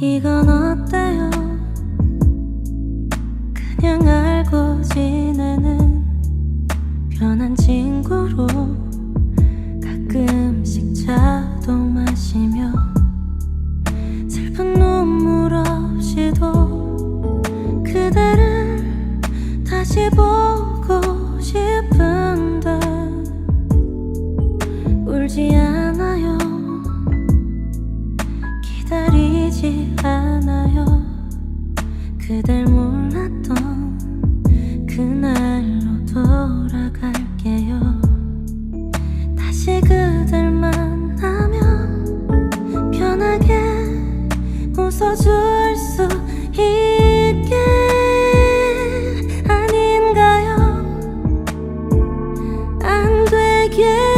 이건 어때요? 그냥 알고 지내는 편한 친구로 가끔씩 차도 마시며 슬픈 눈물 없이도 그대를 다시 보고 싶은데 울지 않아요 기다리 그댈 몰랐던 그날로 돌아갈게요. 다시 그댈 만나면 편하게 웃어줄 수 있게 아닌가요? 안 되길